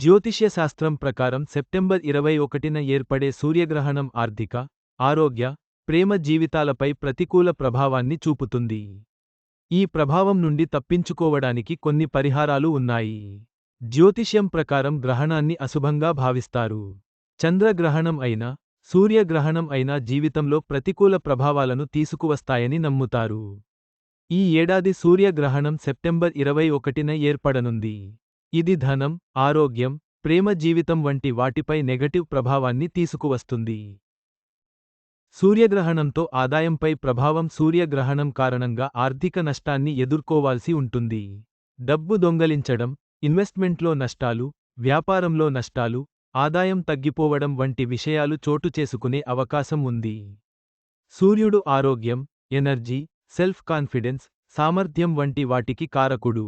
జ్యోతిష్యశాస్త్రం ప్రకారం సెప్టెంబర్ ఇరవై ఒకటిన ఏర్పడే సూర్యగ్రహణం ఆర్థిక ఆరోగ్య ప్రేమ జీవితాలపై ప్రతికూల ప్రభావాన్ని చూపుతుంది. ఈ ప్రభావం నుండి తప్పించుకోవడానికి కొన్ని పరిహారాలు ఉన్నాయి. జ్యోతిష్యం ప్రకారం గ్రహణాన్ని అశుభంగా భావిస్తారు. చంద్రగ్రహణం అయినా సూర్యగ్రహణం అయినా జీవితంలో ప్రతికూల ప్రభావాలను తీసుకువస్తాయని నమ్ముతారు. ఈ ఏడాది సూర్యగ్రహణం సెప్టెంబర్ ఇరవై ఒకటిన ఏర్పడనుంది. ఇది ధనం ఆరోగ్యం ప్రేమ జీవితం వంటి వాటిపై నెగటివ్ ప్రభావాన్ని తీసుకువస్తుంది. సూర్యగ్రహణంతో ఆదాయంపై ప్రభావం సూర్యగ్రహణం కారణంగా ఆర్థిక నష్టాన్ని ఎదుర్కోవాల్సి ఉంటుంది. డబ్బు దొంగలించడం ఇన్వెస్ట్మెంట్లో నష్టాలు వ్యాపారంలో నష్టాలు ఆదాయం తగ్గిపోవడం వంటి విషయాలు చోటు చేసుకునే అవకాశం ఉంది. సూర్యుడు ఆరోగ్యం ఎనర్జీ సెల్ఫ్ కాన్ఫిడెన్స్ సామర్థ్యం వంటి వాటికి కారకుడు.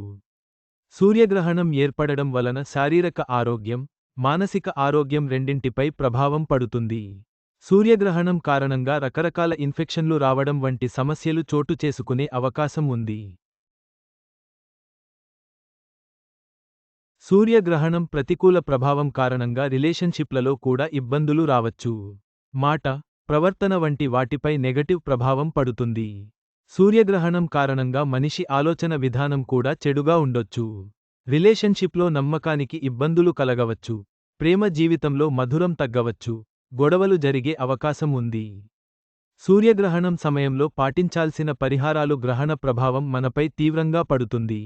సూర్యగ్రహణం ఏర్పడడం వలన శారీరక ఆరోగ్యం మానసిక ఆరోగ్యం రెండింటిపై ప్రభావం పడుతుంది. సూర్యగ్రహణం కారణంగా రకరకాల ఇన్ఫెక్షన్లు రావడం వంటి సమస్యలు చోటు చేసుకునే అవకాశం ఉంది. సూర్యగ్రహణం ప్రతికూల ప్రభావం కారణంగా రిలేషన్షిప్లలో కూడా ఇబ్బందులు రావచ్చు. మాట ప్రవర్తన వంటి వాటిపై నెగటివ్ ప్రభావం పడుతుంది. సూర్యగ్రహణం కారణంగా మనిషి ఆలోచన విధానం కూడా చెడుగా ఉండొచ్చు. రిలేషన్షిప్లో నమ్మకానికి ఇబ్బందులు కలగవచ్చు ప్రేమ జీవితంలో మధురం తగ్గవచ్చు గొడవలు జరిగే అవకాశం ఉంది. సూర్యగ్రహణం సమయంలో పాటించాల్సిన పరిహారాలు గ్రహణ ప్రభావం మనపై తీవ్రంగా పడుతుంది.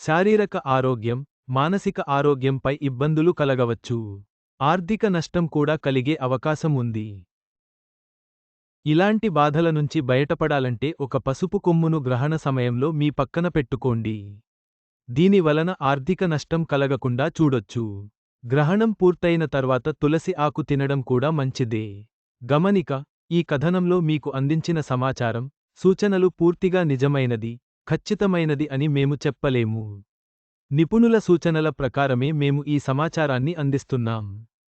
శారీరక ఆరోగ్యం మానసిక ఆరోగ్యంపై ఇబ్బందులు కలగవచ్చు. ఆర్థిక నష్టం కూడా కలిగే అవకాశం ఉంది. ఇలాంటి బాధల నుంచి బయటపడాలంటే ఒక పసుపు కొమ్మును గ్రహణ సమయంలో మీ పక్కన పెట్టుకోండి. దీని వలన ఆర్థిక నష్టం కలగకుండా చూడొచ్చు. గ్రహణం పూర్తయిన తర్వాత తులసి ఆకు తినడం కూడా మంచిదే. గమనిక ఈ కథనంలో మీకు అందించిన సమాచారం సూచనలు పూర్తిగా నిజమైనది ఖచ్చితమైనది అని మేము చెప్పలేము. నిపుణుల సూచనల ప్రకారమే మేము ఈ సమాచారాన్ని అందిస్తున్నాం.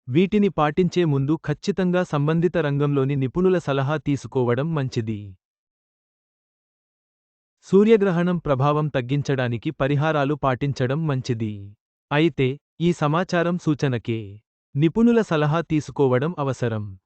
వీటిని పాటించే ముందు ఖచ్చితంగా సంబంధిత రంగంలోని నిపుణుల సలహా తీసుకోవడం మంచిది. సూర్యగ్రహణం ప్రభావం తగ్గించడానికి పరిహారాలు పాటించడం మంచిది. అయితే ఈ సమాచారం సూచనకే. నిపుణుల సలహా తీసుకోవడం అవసరం.